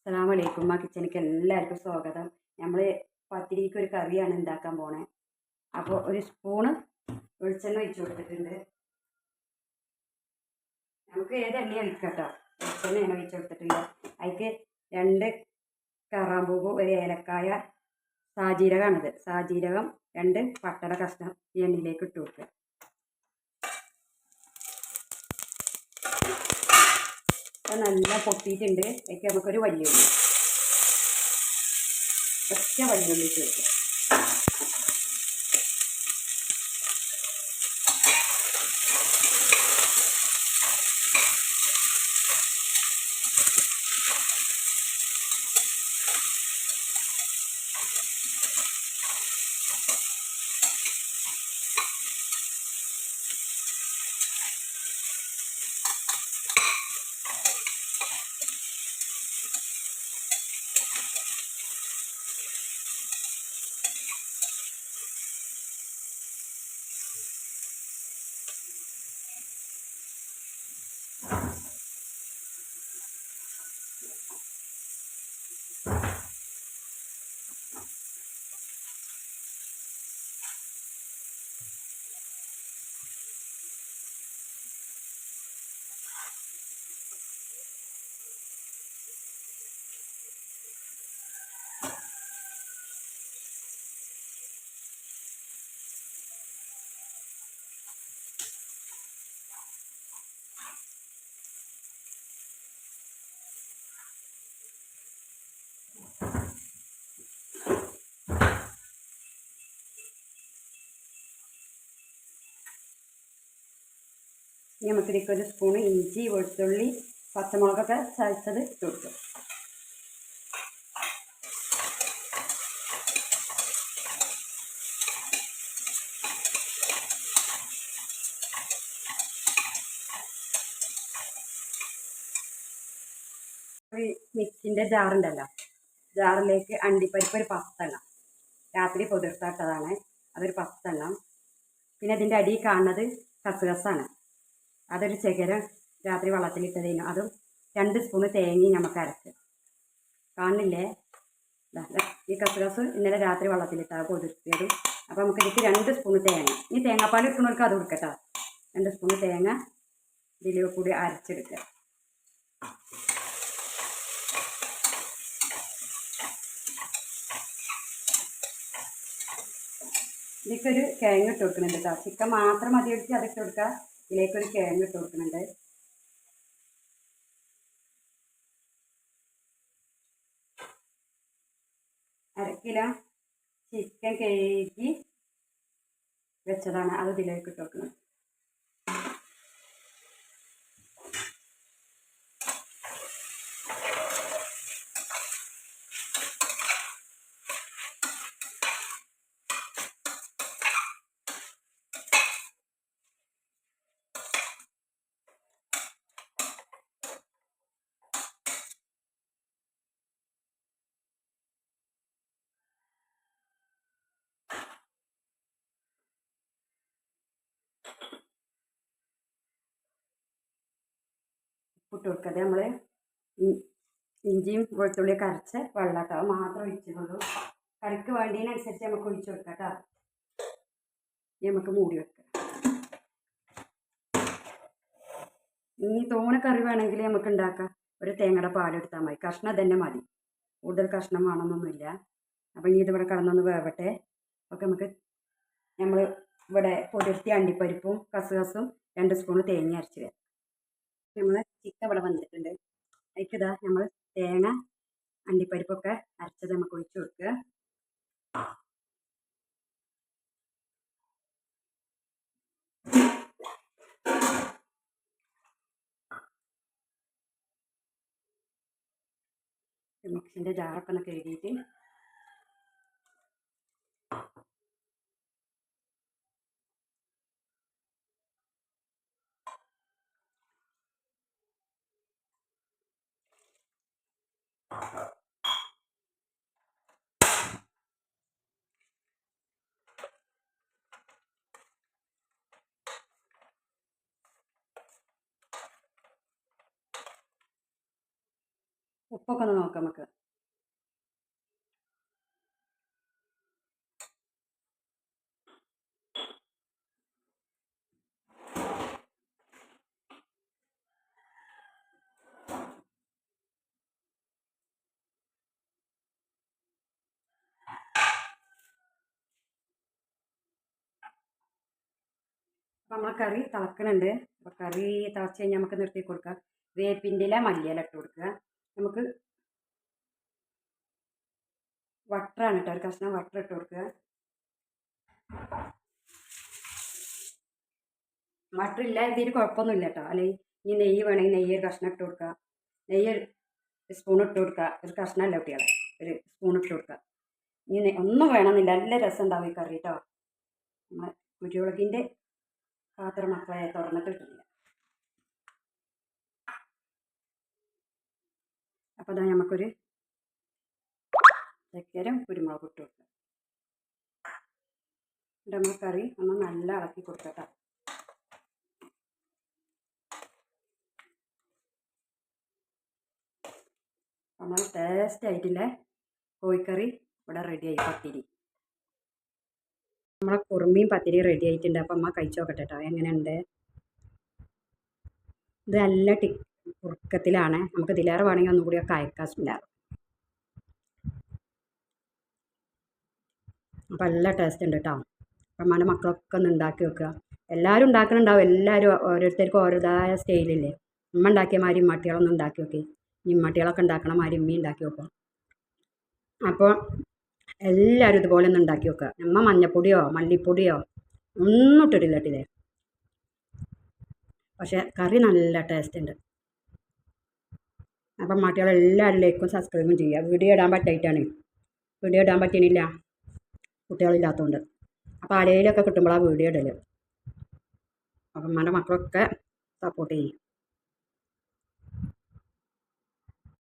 അസ്സലാമലൈക്കും. ആ കിച്ചണിക്ക് എല്ലാവർക്കും സ്വാഗതം. നമ്മൾ പത്തിരിക്ക് ഒരു കറിയാണ് ഉണ്ടാക്കാൻ പോണേ. അപ്പോൾ ഒരു സ്പൂണ് വെളിച്ചെണ്ണ ഒഴിച്ച് കൊടുത്തിട്ടുണ്ട്. നമുക്ക് ഏത് എണ്ണ ഒഴിക്കട്ടോ? കേട്ടോ വെളിച്ചെണ്ണയാണ് ഒഴിച്ച് കൊടുത്തിട്ടുണ്ട്. അതിക്ക് രണ്ട് കറാമ്പൂവ് ഒരു ഏലക്കായ സാജീരകമാണിത് സാജീരകം രണ്ട് പട്ടട കഷ്ണം ഈ എണ്ണയിലേക്ക് ഇട്ട് കൊടുക്കുക. നല്ല പൊട്ടിയിട്ടുണ്ട്. അതിലേക്ക് നമുക്കൊരു വലിയുള്ളി ഒറ്റ വലിയുള്ളി ഇട്ട് വെക്കുക ഇനി നമുക്കിതിലേക്ക് ഒരു സ്പൂണ് ഇഞ്ചി വെളുത്തുള്ളി പച്ചമുളകൊക്കെ ചതച്ചത് ഇട്ട് കൊടുക്കും ഒരു മിക്സിന്റെ ജാറുണ്ടല്ലോ ജാറിലേക്ക് അണ്ടിപ്പരിപ്പ് ഒരു പത്തെണ്ണം. രാത്രി പൊതിർത്താട്ടതാണ് അതൊരു പത്തെണ്ണം. പിന്നെ അതിന്റെ അടിയിൽ കാണുന്നത് കസുകസാണ്. അതൊരു ചകരം രാത്രി വെള്ളത്തിലിട്ടതിനും. അതും രണ്ട് സ്പൂണ് തേങ്ങയും നമുക്ക് അരച്ച്. കാണില്ലേ ഈ കസുകസ് ഇന്നലെ രാത്രി വെള്ളത്തിലിട്ടാൽ കൊതിർത്തിയതും. അപ്പോൾ നമുക്ക് ഇതിക്ക് രണ്ട് സ്പൂണ് തേങ്ങ. ഈ തേങ്ങാപ്പാൽ ഇട്ടുന്നവർക്ക് അത് കൊടുക്കട്ടോ രണ്ട് സ്പൂണ് തേങ്ങ ഇതിൽ കൂടി അരച്ചെടുക്കുക ഇതിക്കൊരു കിഴങ്ങ് ഇട്ട് കൊടുക്കുന്നുണ്ട് കേട്ടോ ചിക്കൻ മാത്രം മതി ഒഴിച്ച് അതിട്ട് കൊടുക്കുക ഇതിലേക്കൊരു കിഴങ്ങ് ഇട്ട് കൊടുക്കുന്നുണ്ട്. അര കിലോ ചിക്കൻ കഴുകി വെച്ചതാണ്. അത് ഇതിലേക്ക് ഇട്ട് കൊടുക്കുന്നത് ഇട്ട് കൊടുക്കത് നമ്മൾ ഇഞ്ചിയും വെളുത്തുള്ളിയൊക്കെ അരച്ച് വെള്ളം കേട്ടോ മാത്രം ഒഴിച്ചുള്ളൂ. കറിക്ക് വേണ്ടതിനനുസരിച്ച് നമുക്ക് ഒഴിച്ചു കൊടുക്കാം കേട്ടോ നമുക്ക് മൂടി വെക്കാം. ഇനി തോന കറി വേണമെങ്കിൽ നമുക്ക് ഉണ്ടാക്കാം. ഒരു തേങ്ങയുടെ പാലെടുത്താൽ മതി. കഷ്ണം തന്നെ മതി. കൂടുതൽ കഷ്ണം വേണമെന്നൊന്നുമില്ല. അപ്പം ഇനി ഇതിവിടെ കിടന്നൊന്ന് വേവട്ടെ. ഒക്കെ നമുക്ക് നമ്മൾ ഇവിടെ പൊരുത്തി അണ്ടിപ്പരിപ്പും കസുകസും രണ്ട് സ്പൂൺ തേങ്ങ അരച്ച് വരാം നമ്മൾ ചിക്കൻ ഇവിടെ വന്നിട്ടുണ്ട്. അതിക്കിതാ നമ്മൾ തേങ്ങ അണ്ടിപ്പരിപ്പൊക്കെ അരച്ചത് നമുക്ക് ഒഴിച്ചു കൊടുക്കുക മിക്സിന്റെ ജാറൊക്കെ ഒന്ന് കഴുകിയിട്ട് ഉപ്പൊക്കെ ഒന്ന് നോക്കാം നമുക്ക് അപ്പം നമ്മൾ കറി തിളക്കണുണ്ട്. അപ്പോൾ കറി തിളച്ച് കഴിഞ്ഞാൽ നമുക്ക് നിർത്തി കൊടുക്കാം. വേപ്പിന്റെ ഇല മല്ലിയില ഇട്ട് കൊടുക്കുക. നമുക്ക് വട്ടറാണ് കേട്ടോ. ഒരു കഷ്ണം വട്ടർ ഇട്ട് കൊടുക്കുക. വട്ടർ ഇല്ല ഇതിൽ കുഴപ്പമൊന്നുമില്ല കേട്ടോ. അല്ലെങ്കിൽ ഇനി നെയ്യ് വേണമെങ്കിൽ നെയ്യ് ഒരു കഷ്ണം ഇട്ട് കൊടുക്കുക. നെയ്യ് സ്പൂൺ ഇട്ട് കൊടുക്കുക. ഒരു കഷ്ണമല്ല കുട്ടികളെ. ഒരു സ്പൂൺ ഇട്ട് കൊടുക്കുക. ഇനി ഒന്നും വേണമെന്നില്ല. നല്ല രസം ഉണ്ടാവും ഈ കറി കേട്ടോ. നമ്മളെ പാത്രം മക്കളെ തുറന്നിട്ട് അപ്പോൾ അതാ നമുക്കൊരു ചക്കരം കുരുമുളക് ഇട്ട് കൊടുക്കുക എന്നിട്ട് നമ്മൾ കറി ഒന്ന് നല്ല ഇളക്കി കൊടുക്കട്ടോ നമ്മൾ ടേസ്റ്റ് ആയിട്ടില്ലേ? കോഴിക്കറി ഇവിടെ റെഡിയായി പത്തിരി. നമ്മളെ കുറുമിയും പത്തിരി റെഡി ആയിട്ടുണ്ട്. അപ്പം അമ്മ കഴിച്ചു നോക്കട്ടെ കേട്ടോ എങ്ങനെയുണ്ട്? ഇത് നല്ല ടി കുറുക്കത്തിലാണ് നമുക്ക് ഇതിലേറെ വേണമെങ്കിൽ ഒന്നും കൂടിയൊക്കെ അയക്കാറുണ്ടാകും അപ്പം നല്ല ടേസ്റ്റ് ഉണ്ട് കേട്ടോ അമ്മയുടെ മക്കളൊക്കെ ഒന്ന് ഉണ്ടാക്കി വെക്കുക. എല്ലാവരും ഉണ്ടാക്കുന്നുണ്ടാവും എല്ലാവരും ഓരോരുത്തർക്കും ഓരോതായ സ്റ്റൈലില്ലേ ഉമ്മ ഉണ്ടാക്കിയ മാതിരി ഇമ്മട്ടികളൊന്നും ഉണ്ടാക്കി വെക്കി. ഇമ്മട്ടികളൊക്കെ ഉണ്ടാക്കണ മാതിരി ഉമ്മ ഉണ്ടാക്കി വെക്കുക അപ്പോൾ എല്ലാവരും ഇതുപോലെ ഒന്ന് ഉണ്ടാക്കി വെക്കുക. നമ്മ മഞ്ഞപ്പൊടിയോ മല്ലിപ്പൊടിയോ ഒന്നും ഇട്ടിട്ടില്ല ഇട്ടില്ലേ പക്ഷേ കറി നല്ല ടേസ്റ്റ് ഉണ്ട്. അപ്പം മറ്റുകളെല്ലാവരും ലൈക്കും സബ്സ്ക്രൈബും ചെയ്യുക. വീഡിയോ ഇടാൻ പറ്റായിട്ടാണ്. വീഡിയോ ഇടാൻ പറ്റണില്ല കുട്ടികളില്ലാത്തതുകൊണ്ട് അപ്പോൾ ആരെയിലൊക്കെ കിട്ടുമ്പോഴാണ് വീഡിയോ ഇടൽ അപ്പം അമ്മയുടെ മക്കളൊക്കെ സപ്പോർട്ട് ചെയ്യും.